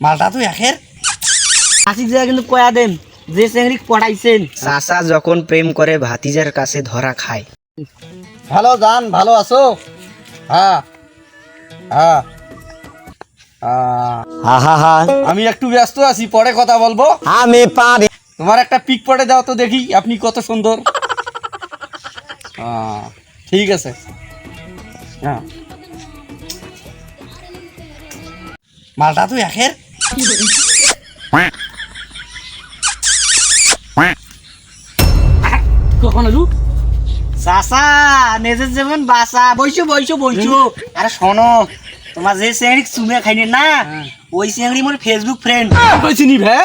মালটা তো একের। আসিক জায়গা কিন্তু কয়া দেন যে চেংড়ি পড়াইছেন। চাচা যখন প্রেম করে ভাতিজার কাছে ধরা খায়। ভালো জান ভালো আছো? হ্যাঁ। হ্যাঁ। আহ, আমি একটু ব্যস্ত আছি পরে কথা বলব। আমি পারি। তোমার একটা পিক পটে দাও তো দেখি আপনি কত সুন্দর। আহ, ঠিক আছে। হ্যাঁ। মালটা তো একের। কখন এলু চাচা নিজের যেমন বাসা বইছো বইছো বইছো। আরে শোনো তোমার যে চেংড়ি চুমে খাইনি না ওই চেংড়ি মোর ফেসবুক ফ্রেন্ড কইছিনি ভে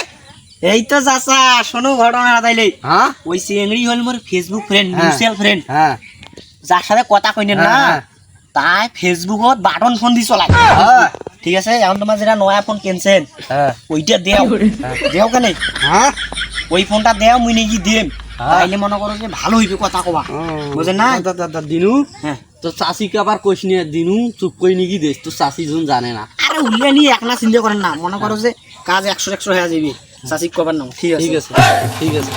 এই তো চাচা শোনো ঘটনা তাইলে হ্যাঁ ওই চেংড়ি হল মোর ফেসবুক ফ্রেন্ড হ্যাঁ। মিউচুয়াল ফ্রেন্ড হ্যাঁ। যার সাথে কথা কইনেন না হ্যাঁ। তাই ফেসবুকত বাটন ফোন দি চলাই। হ্যাঁ। ঠিক আছে? এখন তোমার যেটা নয়া ফোন কিনছেন হ্যাঁ। ওইটা দেও। দেও কেন? হ্যাঁ? ওই ফোনটা দেও মুই নাকি দিম। হ্যাঁ। তাইলে মনে করো যে ভালো হইবে কথা কবা। বুঝেন না? দিনু হ্যাঁ। তো চাষিকে আবার কইস নিয়ে দিনু চুপ কই নাকি দেশ তো চাষি জন জানে না। আরে উল্লে নিয়ে এক না চিন্তা করেন না। মনে করো যে কাজ একশো একশো হয়ে যাবি চাষি কবার নাও। ঠিক আছে। ঠিক আছে। ঠিক আছে।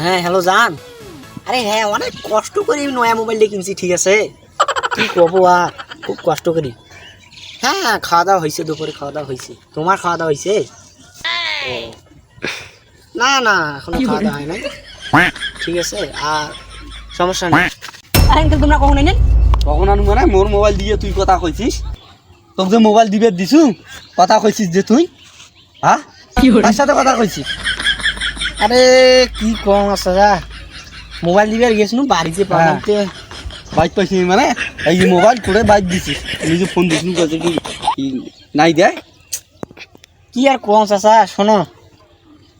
হ্যাঁ হ্যালো জান। আরে হ্যাঁ অনেক কষ্ট করে নয়া মোবাইলটা কিনছি ঠিক আছে? কি কবো আর? খুব কষ্ট করি। হ্যাঁ খাওয়া দাওয়া হয়েছে দুপুরে খাওয়া দাওয়া হয়েছে। তোমার খাওয়া দাওয়া হয়েছে না না এখনও খাওয়া দাওয়া হয় নাই। ঠিক আছে আর সমস্যা নেই। আরে uncle, তোমরা কখন নেন কখন আনু মানে? মোর মোবাইল দিয়ে তুই কথা কইছিস? তোক যে মোবাইল দিবে দিছু? কথা কইছিস যে তুই? হ্যাঁ তার সাথে কথা কইছিস? আরে কি কম আছে যা? মোবাইল দিবে আর গেছিলাম বাড়িতে পাঠাতে বাইক পাইছি মানে? এই যে মোবাইল করে বাইক দিছিস। নিজে ফোন দিছিস কইছে কি কি নাই দেয় কি আর কম চাচা শোনো।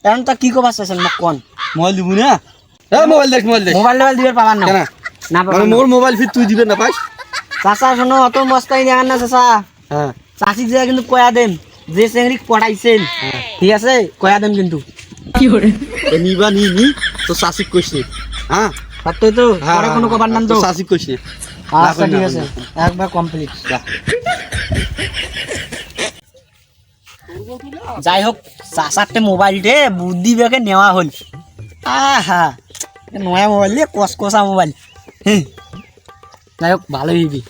এখন তো কি কবার চাইছেন মোক কোন? মোবাইল দিবু না? এ মোবাইল দেখ মোবাইল দেখ। মোবাইল টোবাইল দিবে পাবার না। কেন? না মানে মোর মোবাইল ফির তুই দিবে না পাইস চাচা শোনো অত মস্তাই দেখান না চাচা। হ্যাঁ। চাষিক জায়গা কিন্তু কয়া দেন যে চেংড়ি পড়াইছেন ঠিক আছে? কয়া দেন কিন্তু। এ নিবা নি নি। তো চাষিক কইস নি হ্যাঁ? সত্যি তো পরে কোনো কবার নাম তো চাষিক কইস আচ্ছা ঠিক আছে। একবার কমপ্লিট যাই হোক মোবাইল মোবাইলটে বুদ্ধি বেগে নেওয়া হল। আহা এ নয়া মোবাইল রে কসকসা মোবাইল হুম। যাই হোক ভালো হইবি।